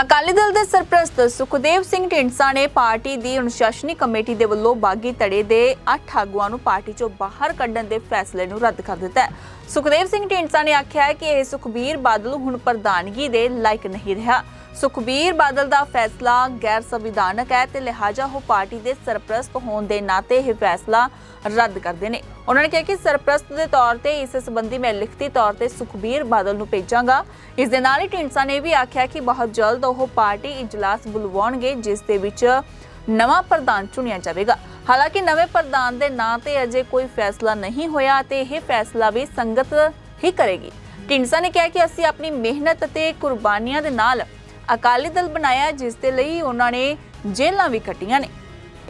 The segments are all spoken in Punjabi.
ਅਕਾਲੀ ਦਲ ਦੇ ਸਰਪ੍ਰਸਤ ਸੁਖਦੇਵ ਸਿੰਘ ਢੀਂਡਸਾ ਨੇ ਪਾਰਟੀ ਦੀ ਅਨੁਸ਼ਾਸਨੀ ਕਮੇਟੀ ਦੇ ਵੱਲੋਂ ਬਾਗੀ ਧੜੇ ਦੇ 8 ਆਗੂਆਂ ਨੂੰ ਪਾਰਟੀ ਚੋਂ ਬਾਹਰ ਕੱਢਣ ਦੇ ਫੈਸਲੇ ਨੂੰ ਰੱਦ ਕਰ ਦਿੱਤਾ ਹੈ। ਸੁਖਦੇਵ ਸਿੰਘ ਢੀਂਡਸਾ ਨੇ ਆਖਿਆ ਹੈ ਕਿ ਇਹ ਸੁਖਬੀਰ ਬਾਦਲ ਹੁਣ ਪ੍ਰਧਾਨਗੀ ਦੇ ਲਾਇਕ ਨਹੀਂ ਰਿਹਾ। ਸੁਖਬੀਰ ਬਾਦਲ ਦਾ ਫੈਸਲਾ ਗੈਰ ਸੰਵਿਧਾਨਕ ਹੈ ਤੇ ਲਿਹਾਜ਼ਾ ਉਹ ਪਾਰਟੀ ਦੇ ਸਰਪ੍ਰਸਤ ਹੋਣ ਦੇ ਨਾਤੇ ਇਹ ਫੈਸਲਾ ਰੱਦ ਕਰਦੇ ਨੇ। ਉਹਨਾਂ ਨੇ ਕਿਹਾ ਕਿ ਸਰਪ੍ਰਸਤ ਦੇ ਤੌਰ ਤੇ ਇਸ ਸੰਬੰਧੀ ਮੈਂ ਲਿਖਤੀ ਤੌਰ ਤੇ ਸੁਖਬੀਰ ਬਾਦਲ ਨੂੰ ਭੇਜਾਂਗਾ। ਇਸ ਦੇ ਨਾਲ ਹੀ ਢੀਂਡਸਾ ਨੇ ਵੀ ਆਖਿਆ ਕਿ ਬਹੁਤ ਜਲਦ ਉਹ ਪਾਰਟੀ ਇਜਲਾਸ ਬੁਲਵਾਉਣਗੇ, ਜਿਸ ਦੇ ਵਿੱਚ ਨਵਾਂ ਪ੍ਰਧਾਨ ਚੁਣਿਆ ਜਾਵੇਗਾ। ਹਾਲਾਂਕਿ ਨਵੇਂ ਪ੍ਰਧਾਨ ਦੇ ਨਾਂ ਤੇ ਅਜੇ ਕੋਈ ਫੈਸਲਾ ਨਹੀਂ ਹੋਇਆ ਤੇ ਇਹ ਫੈਸਲਾ ਵੀ ਸੰਗਤ ਹੀ ਕਰੇਗੀ। ਢੀਂਡਸਾ ਨੇ ਕਿਹਾ ਕਿ ਅਸੀਂ ਆਪਣੀ ਮਿਹਨਤ ਅਤੇ ਕੁਰਬਾਨੀਆਂ ਦੇ ਨਾਲ ਅਕਾਲੀ ਦਲ ਬਣਾਇਆ, ਜਿਸ ਦੇ ਲਈ ਉਹਨਾਂ ਨੇ ਜੇਲ੍ਹਾਂ ਵੀ ਕੱਟੀਆਂ ਨੇ।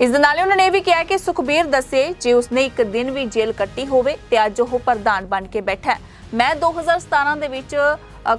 ਇਸ ਦੇ ਨਾਲ ਹੀ ਉਹਨਾਂ ਨੇ ਇਹ ਵੀ ਕਿਹਾ ਕਿ ਸੁਖਬੀਰ ਦੱਸੇ ਜੇ ਉਸਨੇ ਇੱਕ ਦਿਨ ਵੀ ਜੇਲ੍ਹ ਕੱਟੀ ਹੋਵੇ ਤੇ ਅੱਜ ਉਹ ਪ੍ਰਧਾਨ ਬਣ ਕੇ ਬੈਠਾ ਹੈ। ਮੈਂ 2017 ਦੇ ਵਿੱਚ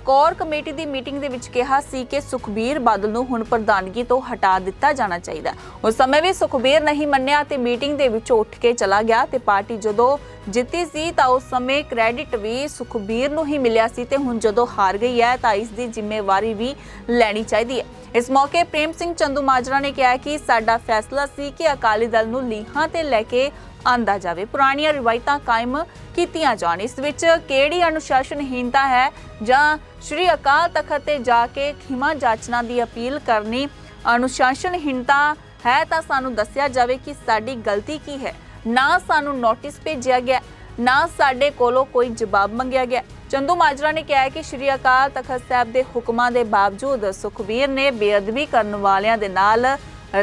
ਕੋਰ ਕਮੇਟੀ ਦੀ ਮੀਟਿੰਗ ਦੇ ਵਿੱਚ ਕਿਹਾ ਸੀ ਕਿ ਸੁਖਬੀਰ ਬਾਦਲ ਨੂੰ ਹੁਣ ਪ੍ਰਧਾਨਗੀ ਤੋਂ ਹਟਾ ਦਿੱਤਾ ਜਾਣਾ ਚਾਹੀਦਾ। ਉਸ ਸਮੇਂ ਵੀ ਸੁਖਬੀਰ ਨਹੀਂ ਮੰਨਿਆ ਤੇ ਮੀਟਿੰਗ ਦੇ ਵਿੱਚੋਂ ਉੱਠ ਕੇ ਚਲਾ ਗਿਆ ਤੇ ਪਾਰਟੀ ਜਦੋਂ ਜਿੱਤੀ ਸੀ ਤਾਂ ਉਸ ਸਮੇਂ ਕ੍ਰੈਡਿਟ ਵੀ ਸੁਖਬੀਰ ਨੂੰ ਹੀ ਮਿਲਿਆ ਸੀ ਤੇ ਹੁਣ ਜਦੋਂ ਹਾਰ ਗਈ ਹੈ ਤਾਂ ਇਸ ਦੀ ਜ਼ਿੰਮੇਵਾਰੀ ਵੀ ਲੈਣੀ ਚਾਹੀਦੀ ਹੈ। ਇਸ ਮੌਕੇ ਪ੍ਰੇਮ ਸਿੰਘ ਚੰਦੂ ਮਾਜਰਾ ਨੇ ਕਿਹਾ ਕਿ ਸਾਡਾ ਫੈਸਲਾ ਸੀ ਕਿ ਅਕਾਲੀ ਦਲ ਨੂੰ ਲੀਹਾਂ ਤੇ ਲੈ ਕੇ ਆਂਦਾ ਜਾਵੇ। ਪੁਰਾਣੀਆਂ ਰਿਵਾਇਤਾਂ ਕਾਇਮ ਕੀਤੀਆਂ ਜਾਣ। ਇਸ ਵਿੱਚ ਕਿਹੜੀ ਅਨੁਸ਼ਾਸਨਹੀਨਤਾ ਹੈ ਜਾਂ ਸ਼੍ਰੀ ਅਕਾਲ ਤਖਤ ਤੇ ਜਾ ਕੇ ਖਿਮਾ ਜਾਚਨਾ ਦੀ ਅਪੀਲ ਕਰਨੀ ਅਨੁਸ਼ਾਸਨਹੀਨਤਾ ਹੈ ਤਾਂ ਸਾਨੂੰ ਦੱਸਿਆ ਜਾਵੇ ਕਿ ਸਾਡੀ ਗਲਤੀ ਕੀ ਹੈ। ਨਾ ਸਾਨੂੰ ਨੋਟਿਸ ਭੇਜਿਆ ਗਿਆ, ਨਾ ਸਾਡੇ ਕੋਲੋਂ ਕੋਈ ਜਵਾਬ ਮੰਗਿਆ ਗਿਆ। ਚੰਦੂ ਮਾਜਰਾ ਨੇ ਕਿਹਾ ਕਿ ਸ਼੍ਰੀ ਅਕਾਲ ਤਖਤ ਸਾਹਿਬ ਦੇ ਹੁਕਮਾਂ ਦੇ ਬਾਵਜੂਦ ਸੁਖਬੀਰ ਨੇ ਬੇਅਦਬੀ ਕਰਨ ਵਾਲਿਆਂ ਦੇ ਨਾਲ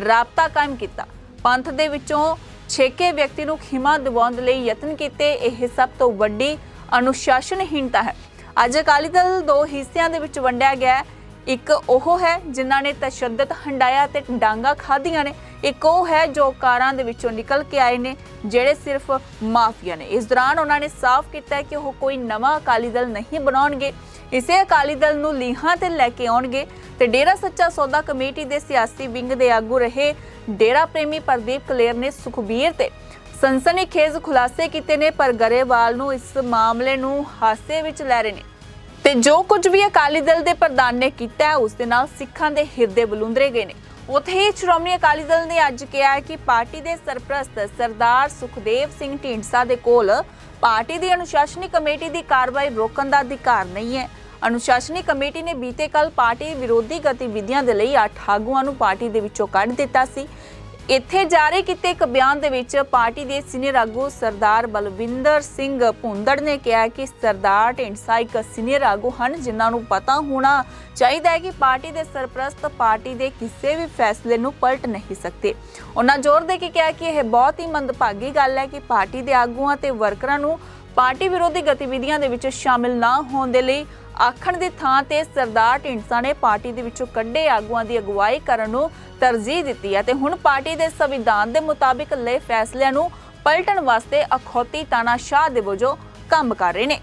ਰਾਬਤਾ ਕਾਇਮ ਕੀਤਾ। ਪੰਥ ਦੇ ਵਿੱਚੋਂ ਛੇਕੇ ਵਿਅਕਤੀ ਨੂੰ ਖਿਮਾ ਦਿਵਾਉਣ ਦੇ ਲਈ ਯਤਨ ਕੀਤੇ, ਇਹ ਸਭ ਤੋਂ ਵੱਡੀ ਅਨੁਸ਼ਾਸਨਹੀਣਤਾ ਹੈ। ਅੱਜ ਅਕਾਲੀ ਦਲ ਦੋ ਹਿੱਸਿਆਂ ਦੇ ਵਿੱਚ ਵੰਡਿਆ ਗਿਆ ਇੱਕ ਉਹ ਹੈ ਜਿਨ੍ਹਾਂ ਨੇ ਤਸ਼ੱਦਦ, ਹੰਡਾਇਆ ਤੇ ਡਾਂਗਾ ਖਾਧੀਆਂ ਨੇ। ਇੱਕ ਉਹ ਹੈ ਜੋ ਕਾਰਾਂ ਦੇ ਵਿੱਚੋਂ ਨਿਕਲ ਕੇ ਆਏ ਨੇ, ਜਿਹੜੇ ਸਿਰਫ ਮਾਫੀਆ ਨੇ। ਇਸ ਦੌਰਾਨ ਉਹਨਾਂ ਨੇ ਸਾਫ਼ ਕੀਤਾ ਕਿ ਉਹ ਕੋਈ ਨਵਾਂ ਅਕਾਲੀ ਦਲ ਨਹੀਂ ਬਣਾਉਣਗੇ। ਇਸੇ ਅਕਾਲੀ ਦਲ ਨੂੰ ਲੀਹਾਂ ਤੇ ਲੈ ਕੇ ਆਉਣਗੇ ਤੇ ਡੇਰਾ ਸੱਚਾ ਸੌਦਾ ਕਮੇਟੀ ਦੇ ਸਿਆਸੀ ਵਿੰਗ ਦੇ ਆਗੂ ਰਹੇ ਡੇਰਾ ਪ੍ਰੇਮੀ ਪ੍ਰਦੀਪ ਕਲੇਰ ਨੇ ਸੁਖਬੀਰ ਤੇ ਸਨਸਨੀਖੇਜ਼ ਖੁਲਾਸੇ ਕੀਤੇ ਨੇ, ਪਰ ਗਰੇਵਾਲ ਨੂੰ ਇਸ ਮਾਮਲੇ ਨੂੰ ਹਾਸੇ ਵਿੱਚ ਲੈ ਰਹੇ ਨੇ। ਤੇ ਜੋ ਕੁਝ ਵੀ ਅਕਾਲੀ ਦਲ ਦੇ ਪ੍ਰਧਾਨ ਨੇ ਕੀਤਾ, ਉਸ ਦੇ ਨਾਲ ਸਿੱਖਾਂ ਦੇ ਹਿਰਦੇ ਬਲੁੰਦਰੇ ਗਏ ਨੇ। ਉੱਥੇ ਹੀ ਸ਼੍ਰੋਮਣੀ ਅਕਾਲੀ ਦਲ ਨੇ ਅੱਜ ਕਿਹਾ ਕਿ ਪਾਰਟੀ ਦੇ ਸਰਪ੍ਰਸਤ ਸਰਦਾਰ ਸੁਖਦੇਵ ਸਿੰਘ ਢੀਂਡਸਾ ਦੇ ਕੋਲ ਪਾਰਟੀ ਦੀ ਅਨੁਸ਼ਾਸਨੀ ਕਮੇਟੀ ਦੀ ਕਾਰਵਾਈ ਰੋਕਣ ਦਾ ਅਧਿਕਾਰ ਨਹੀਂ ਹੈ। ਅਨੁਸ਼ਾਸਨੀ ਕਮੇਟੀ ਨੇ ਬੀਤੇ ਕੱਲ ਪਾਰਟੀ ਵਿਰੋਧੀ ਗਤੀਵਿਧੀਆਂ ਦੇ ਲਈ ਅੱਠ ਆਗੂਆਂ ਨੂੰ ਪਾਰਟੀ ਦੇ ਵਿੱਚੋਂ ਕੱਢ ਦਿੱਤਾ ਸੀ। ਇੱਥੇ ਜਾਰੀ ਕੀਤੇ ਇੱਕ ਬਿਆਨ ਦੇ ਵਿੱਚ ਪਾਰਟੀ ਦੇ ਸੀਨੀਅਰ ਆਗੂ ਸਰਦਾਰ ਬਲਵਿੰਦਰ ਸਿੰਘ ਭੁੰਦੜ ਨੇ ਕਿਹਾ ਕਿ ਸਰਦਾਰ ਢੀਂਡਸਾ ਇੱਕ ਸੀਨੀਅਰ ਆਗੂ ਹਨ, ਜਿਨ੍ਹਾਂ ਨੂੰ ਪਤਾ ਹੋਣਾ ਚਾਹੀਦਾ ਹੈ ਕਿ ਪਾਰਟੀ ਦੇ ਸਰਪ੍ਰਸਤ ਪਾਰਟੀ ਦੇ ਕਿਸੇ ਵੀ ਫੈਸਲੇ ਨੂੰ ਪਲਟ ਨਹੀਂ ਸਕਦੇ। ਉਹਨਾਂ ਜ਼ੋਰ ਦੇ ਕੇ ਕਿਹਾ ਕਿ ਇਹ ਬਹੁਤ ਹੀ ਮੰਦਭਾਗੀ ਗੱਲ ਹੈ ਕਿ ਪਾਰਟੀ ਦੇ ਆਗੂਆਂ ਤੇ ਵਰਕਰਾਂ ਨੂੰ ਪਾਰਟੀ ਵਿਰੋਧੀ ਗਤੀਵਿਧੀਆਂ ਦੇ ਵਿੱਚ ਸ਼ਾਮਿਲ ਨਾ ਹੋਣ ਦੇ ਲਈ ਆਖਣ ਦੀ ਥਾਂ ਤੇ ਸਰਦਾਰ ਢੀਂਡਸਾ ਨੇ ਪਾਰਟੀ ਦੇ ਵਿੱਚੋਂ ਕੱਢੇ ਆਗੂਆਂ ਦੀ ਅਗਵਾਈ ਕਰਨ ਨੂੰ ਤਰਜੀਹ ਦਿੱਤੀ ਹੈ ਤੇ ਹੁਣ ਪਾਰਟੀ ਦੇ ਸੰਵਿਧਾਨ ਦੇ ਮੁਤਾਬਿਕ ਲਏ ਫੈਸਲਿਆਂ ਨੂੰ ਪਲਟਣ ਵਾਸਤੇ ਅਖੌਤੀ ਤਾਨਾਸ਼ਾਹ ਦੇ ਵਜੋਂ ਕੰਮ ਕਰ ਰਹੇ ਨੇ।